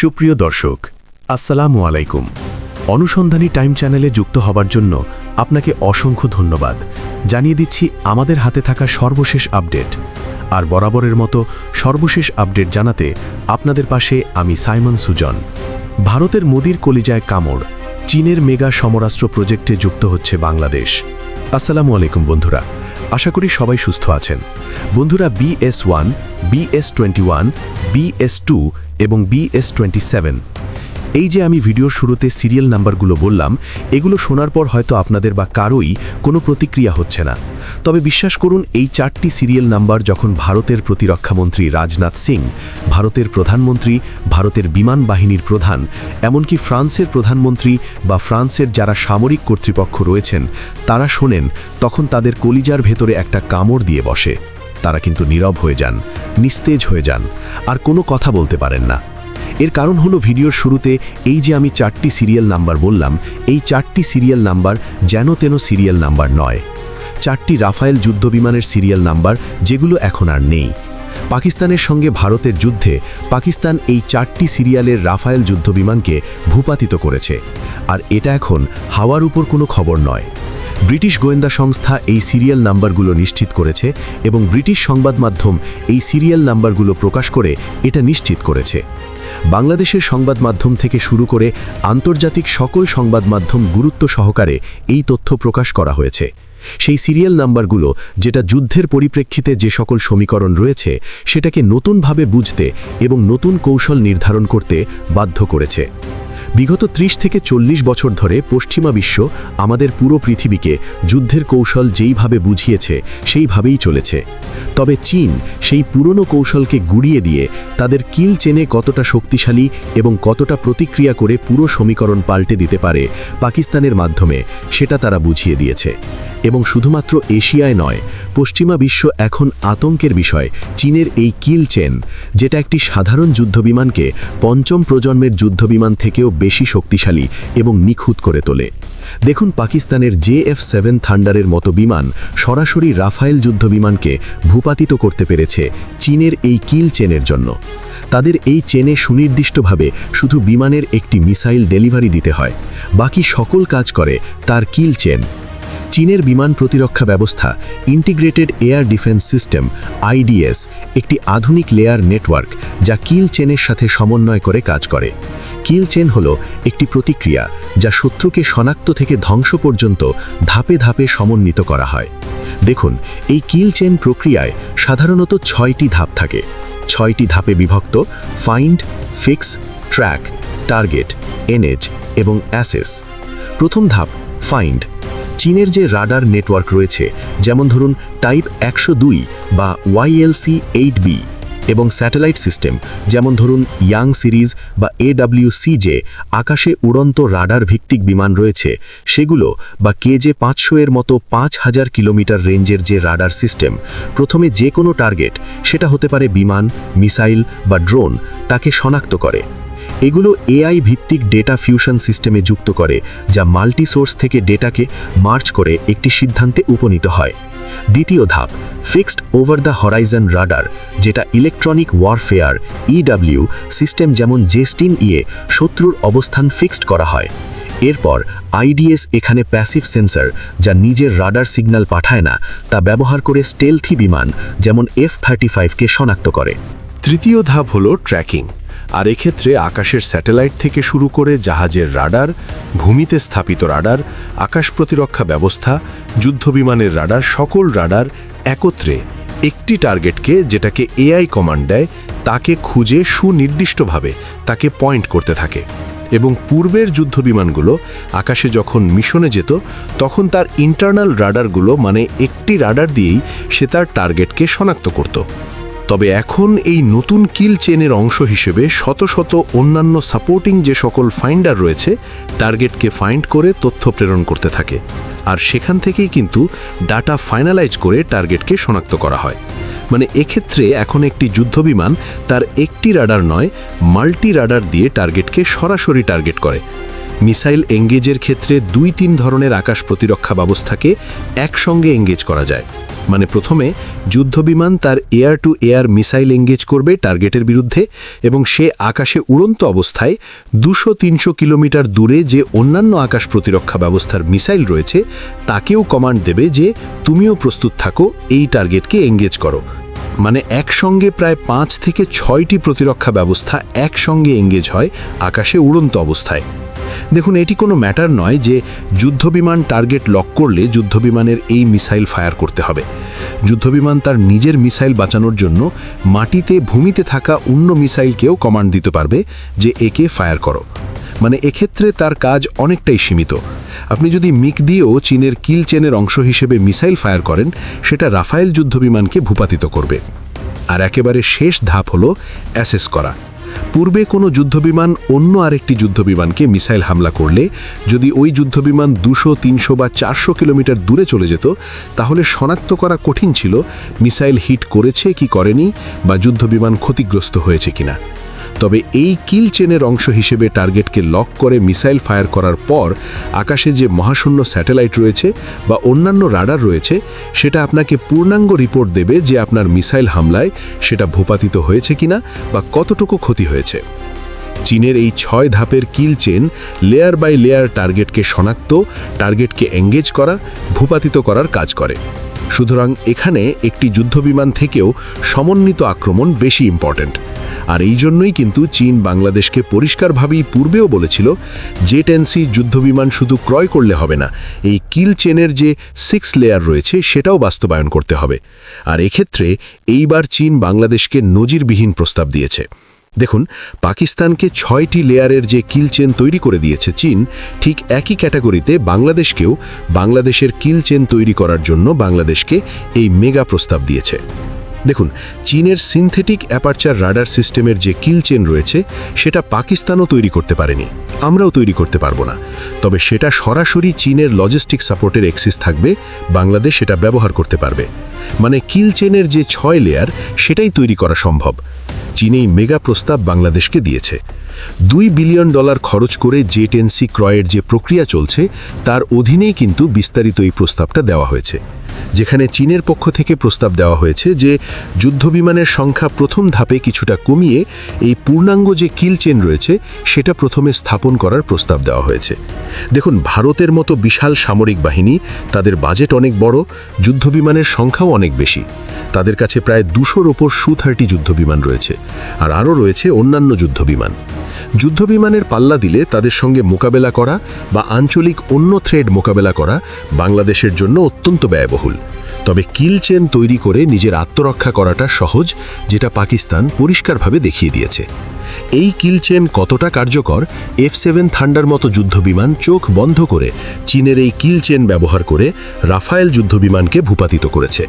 সুপ্রিয় দর্শক, আসসালামু আলাইকুম। অনুসন্ধানী টাইম চ্যানেলে যুক্ত হবার জন্য আপনাকে অসংখ্য ধন্যবাদ। জানিয়ে দিচ্ছি, আমাদের হাতে থাকা সর্বশেষ আপডেট। আর বরাবরের মতো সর্বশেষ আপডেট জানাতে আপনাদের পাশে আমি সাইমন সুজন। ভারতের মোদির কলিজায় কামড়, চীনের মেগা সমরাস্ত্র প্রজেক্টে যুক্ত হচ্ছে বাংলাদেশ। আসসালামু আলাইকুম বন্ধুরা, আশা করি সবাই সুস্থ আছেন। বন্ধুরা BS one BS twenty one BS two এবং বিএস টোয়েন্টি সেভেন এই যে আমি ভিডিওর শুরুতে সিরিয়াল নাম্বারগুলো বললাম, এগুলো শোনার পর হয়তো আপনাদের বা কারোই কোনো প্রতিক্রিয়া হচ্ছে না। তবে বিশ্বাস করুন, এই চারটি সিরিয়াল নাম্বার যখন ভারতের প্রতিরক্ষামন্ত্রী রাজনাথ সিং, ভারতের প্রধানমন্ত্রী, ভারতের বিমান বাহিনীর প্রধান, এমনকি ফ্রান্সের প্রধানমন্ত্রী বা ফ্রান্সের যারা সামরিক কর্তৃপক্ষ রয়েছেন, তারা শোনেন, তখন তাদের কলিজার ভেতরে একটা কামড় দিয়ে বসে। তারা কিন্তু নীরব হয়ে যান। নিস্তেজ হয়ে যান, আর কোনো কথা বলতে পারেন না। এর কারণ হলো ভিডিওর শুরুতে এই যে আমি চারটি সিরিয়াল নাম্বার বললাম, এই চারটি সিরিয়াল নাম্বার যেন তেন সিরিয়াল নাম্বার নয়। চারটি রাফায়েল যুদ্ধবিমানের সিরিয়াল নাম্বার, যেগুলো এখন আর নেই। পাকিস্তানের সঙ্গে ভারতের যুদ্ধে পাকিস্তান এই চারটি সিরিয়ালের রাফায়েল যুদ্ধবিমানকে ভূপাতিত করেছে, আর এটা এখন হাওয়ার উপর কোনো খবর নয়। ব্রিটিশ গোয়েন্দা সংস্থা এই সিরিয়াল নাম্বারগুলো নিশ্চিত করেছে এবং ব্রিটিশ সংবাদ মাধ্যম এই সিরিয়াল নাম্বারগুলো প্রকাশ করে এটা নিশ্চিত করেছে। বাংলাদেশের সংবাদ মাধ্যম থেকে শুরু করে আন্তর্জাতিক সকল সংবাদ মাধ্যম গুরুত্ব সহকারে এই তথ্য প্রকাশ করা হয়েছে। সেই সিরিয়াল নাম্বারগুলো যেটা যুদ্ধের পরিপ্রেক্ষিতে যে সকল সমীকরণ রয়েছে, সেটাকে নতুনভাবে বুঝতে এবং নতুন কৌশল নির্ধারণ করতে বাধ্য করেছে। বিগত ৩০ থেকে চল্লিশ বছর ধরে পশ্চিমা বিশ্ব আমাদের পুরো পৃথিবীকে যুদ্ধের কৌশল যেইভাবে বুঝিয়েছে, সেইভাবেই চলেছে। তবে চীন সেই পুরনো কৌশলকে গুড়িয়ে দিয়ে তাদের কিল চেনে কতটা শক্তিশালী এবং কতটা প্রতিক্রিয়া করে পুরো সমীকরণ পাল্টে দিতে পারে পাকিস্তানের মাধ্যমে, সেটা তারা বুঝিয়ে দিয়েছে। এবং শুধুমাত্র এশিয়ায় নয়, পশ্চিমা বিশ্ব এখন আতঙ্কের বিষয়, চীনের এই কিল চেন, যেটা একটি সাধারণ যুদ্ধবিমানকে পঞ্চম প্রজন্মের যুদ্ধবিমান থেকেও বেশি শক্তিশালী এবং নিখুঁত করে তোলে। দেখুন পাকিস্তানের জে এফ সেভেন থান্ডারের মতো বিমান সরাসরি রাফায়েল যুদ্ধবিমানকে ভূপাতিত করতে পেরেছে চীনের এই কিল চেনের জন্য। তাদের এই চেনে সুনির্দিষ্টভাবে শুধু বিমানের একটি মিসাইল ডেলিভারি দিতে হয়, বাকি সকল কাজ করে তার কিল চেন। চীনের বিমান প্রতিরক্ষা ব্যবস্থা integrated air defence system IDS একটি আধুনিক লেয়ার নেটওয়ার্ক যা কিল চেনের সাথে সমন্বয় করে কাজ করে। কিল চেন হল একটি প্রতিক্রিয়া যা শত্রুকে শনাক্ত থেকে ধ্বংস পর্যন্ত ধাপে ধাপে সমন্বিত করা হয়। দেখুন, এই কিল চেন প্রক্রিয়ায় সাধারণত ছয়টি ধাপ থাকে। ছয়টি ধাপে বিভক্ত find fix track target engage এবং অ্যাসেস প্রথম ধাপ ফাইন্ড চীনের যে রাডার নেটওয়ার্ক রয়েছে, যেমন ধরুন টাইপ একশো দুই বা ওয়াইএলসি এইট বি এবং স্যাটেলাইট সিস্টেম, যেমন ধরুন ইয়াং সিরিজ বা এডাব্লিউসিজে আকাশে উড়ন্ত রাডার ভিত্তিক বিমান রয়েছে। সেগুলো বা কেজে পাঁচশো এর মতো পাঁচ হাজার কিলোমিটার রেঞ্জের যে রাডার সিস্টেম, প্রথমে যে কোনো টার্গেট, সেটা হতে পারে বিমান, মিসাইল বা ড্রোন, তাকে শনাক্ত করে। এগুলো এআই ভিত্তিক ডেটা ফিউশন সিস্টেমে যুক্ত করে, যা মাল্টি সোর্স থেকে ডেটাকে মার্চ করে একটি সিদ্ধান্তে উপনীত হয়। দ্বিতীয় ধাপ, fixed over the horizon radar, যেটা ইলেকট্রনিক ওয়ারফেয়ার ইডাব্লিউ সিস্টেম যেমন জেস্টিন ইয়ে শত্রুর অবস্থান ফিক্সড করা হয়। এরপর আইডিএস এখানে প্যাসিভ সেন্সর, যা নিজের রাডার সিগন্যাল পাঠায় না, তা ব্যবহার করে স্টেলথি বিমান, যেমন এফ থার্টি ফাইভকে শনাক্ত করে। তৃতীয় ধাপ হল ট্র্যাকিং। আর এক্ষেত্রে আকাশের স্যাটেলাইট থেকে শুরু করে জাহাজের রাডার, ভূমিতে স্থাপিত রাডার, আকাশ প্রতিরক্ষা ব্যবস্থা যুদ্ধবিমানের রাডার, সকল রাডার একত্রে একটি টার্গেটকে যেটাকে এআই কমান্ড দেয়, তাকে খুঁজে সুনির্দিষ্টভাবে তাকে পয়েন্ট করতে থাকে। এবং পূর্বের যুদ্ধবিমানগুলো আকাশে যখন মিশনে যেত, তখন তার ইন্টারনাল রাডারগুলো মানে একটি রাডার দিয়েই সে তার টার্গেটকে শনাক্ত করত। তবে এখন এই নতুন কিল চেনের অংশ হিসেবে শত শত অন্যান্য সাপোর্টিং যে সকল ফাইন্ডার রয়েছে, টার্গেটকে ফাইন্ড করে তথ্য প্রেরণ করতে থাকে। আর সেখান থেকেই কিন্তু ডাটা ফাইনালাইজ করে টার্গেটকে শনাক্ত করা হয়। মানে এক্ষেত্রে এখন একটি যুদ্ধবিমান তার একটি রাডার নয়, মাল্টি রাডার দিয়ে টার্গেটকে সরাসরি টার্গেট করে। মিসাইল এঙ্গেজের ক্ষেত্রে দুই তিন ধরনের আকাশ প্রতিরক্ষা ব্যবস্থাকে একসঙ্গে এঙ্গেজ করা যায়। মানে প্রথমে যুদ্ধবিমান তার air to air missile engage করবে টার্গেটের বিরুদ্ধে এবং সে আকাশে উড়ন্ত অবস্থায় দুশো তিনশো কিলোমিটার দূরে যে অন্যান্য আকাশ প্রতিরক্ষা ব্যবস্থার মিসাইল রয়েছে, তাকেও কমান্ড দেবে যে তুমিও প্রস্তুত থাকো, এই টার্গেটকে এঙ্গেজ করো। মানে একসঙ্গে প্রায় পাঁচ থেকে ছয়টি প্রতিরক্ষা ব্যবস্থা একসঙ্গে এঙ্গেজ হয় আকাশে উড়ন্ত অবস্থায়। দেখুন, এটি কোনো ম্যাটার নয় যে যুদ্ধবিমান টার্গেট লক করলে যুদ্ধবিমানের এই মিসাইল ফায়ার করতে হবে। যুদ্ধবিমান তার নিজের মিসাইল বাঁচানোর জন্য মাটিতে, ভূমিতে থাকা অন্য মিসাইলকেও কমান্ড দিতে পারবে যে একে ফায়ার করো। মানে এক্ষেত্রে তার কাজ অনেকটাই সীমিত। আপনি যদি মিক দিয়েও চীনের কিল চেনের অংশ হিসেবে মিসাইল ফায়ার করেন, সেটা রাফায়েল যুদ্ধবিমানকে ভূপাতিত করবে। আর একেবারে শেষ ধাপ হলো অ্যাসেস করা। পূর্বে কোনো যুদ্ধবিমান অন্য আরেকটি যুদ্ধবিমানকে মিসাইল হামলা করলে, যদি ওই যুদ্ধবিমান দুশো, তিনশো বা চারশো কিলোমিটার দূরে চলে যেত, তাহলে শনাক্ত করা কঠিন ছিল, মিসাইল হিট করেছে কি করেনি, বা যুদ্ধবিমান ক্ষতিগ্রস্ত হয়েছে কিনা। তবে এই কিল চেনের অংশ হিসেবে টার্গেটকে লক করে মিসাইল ফায়ার করার পর আকাশে যে মহাশূন্য স্যাটেলাইট রয়েছে বা অন্যান্য রাডার রয়েছে, সেটা আপনাকে পূর্ণাঙ্গ রিপোর্ট দেবে যে আপনার মিসাইল হামলায় সেটা ভূপাতিত হয়েছে কিনা বা কতটুকু ক্ষতি হয়েছে। চীনের এই ছয় ধাপের kill chain layer by layer টার্গেটকে শনাক্ত, টার্গেটকে এঙ্গেজ করা, ভূপাতিত করার কাজ করে। সুতরাং এখানে একটি যুদ্ধবিমান থেকেও সমন্বিত আক্রমণ বেশি ইম্পর্ট্যান্ট আর এই জন্যই কিন্তু চীন বাংলাদেশকে পরিষ্কারভাবেই পূর্বেও বলেছিল জেট এনসি যুদ্ধবিমান শুধু ক্রয় করলে হবে না, এই কিল চেনের যে সিক্স লেয়ার রয়েছে সেটাও বাস্তবায়ন করতে হবে। আর এক্ষেত্রে এইবার চীন বাংলাদেশকে নজিরবিহীন প্রস্তাব দিয়েছে। দেখুন, পাকিস্তানকে ছয়টি লেয়ারের যে কিল চেন তৈরি করে দিয়েছে চীন, ঠিক একই ক্যাটাগরিতে বাংলাদেশকেও বাংলাদেশের কিল চেন তৈরি করার জন্য বাংলাদেশকে এই মেগা প্রস্তাব দিয়েছে। দেখুন, চীনের সিনথেটিক অ্যাপারচার রাডার সিস্টেমের যে কিল চেন রয়েছে, সেটা পাকিস্তানও তৈরি করতে পারেনি। আমরাও তৈরি করতে পারব না। তবে সেটা সরাসরি চীনের লজিস্টিক সাপোর্টের এক্সিস থাকবে, বাংলাদেশ সেটা ব্যবহার করতে পারবে। মানে কিল চেনের যে ছয় লেয়ার, সেটাই তৈরি করা সম্ভব। চীন এই মেগা প্রস্তাব বাংলাদেশকে দিয়েছে। দুই বিলিয়ন ডলার খরচ করে জেটেন্সি ক্রয়ের যে প্রক্রিয়া চলছে, তার অধীনেই কিন্তু বিস্তারিত এই প্রস্তাবটা দেওয়া হয়েছে। যেখানে চীনের পক্ষ থেকে প্রস্তাব দেওয়া হয়েছে যে যুদ্ধবিমানের সংখ্যা প্রথম ধাপে কিছুটা কমিয়ে এই পূর্ণাঙ্গ যে কিল চেন রয়েছে, সেটা প্রথমে স্থাপন করার প্রস্তাব দেওয়া হয়েছে। দেখুন, ভারতের মতো বিশাল সামরিক বাহিনী তাদের বাজেট অনেক বড়, যুদ্ধবিমানের সংখ্যাও অনেক বেশি। তাদের কাছে প্রায় দুশোর ওপর সু থার্টি যুদ্ধবিমান রয়েছে, আর আরও রয়েছে অন্যান্য যুদ্ধবিমান। যুদ্ধবিমানের পাল্লা দিলে তাদের সঙ্গে মোকাবেলা করা বা আঞ্চলিক অন্য থ্রেড মোকাবেলা করা বাংলাদেশের জন্য অত্যন্ত ব্যয়বহুল। তবে কিল চেন তৈরি করে নিজের আত্মরক্ষা করাটা সহজ, যেটা পাকিস্তান পরিষ্কারভাবে দেখিয়ে দিয়েছে। এই কিল চেন কতটা কার্যকর, এফ সেভেন থান্ডার মতো যুদ্ধবিমান চোখ বন্ধ করে চীনের এই কিল চেন ব্যবহার করে রাফায়েল যুদ্ধবিমানকে ভূপাতিত করেছে।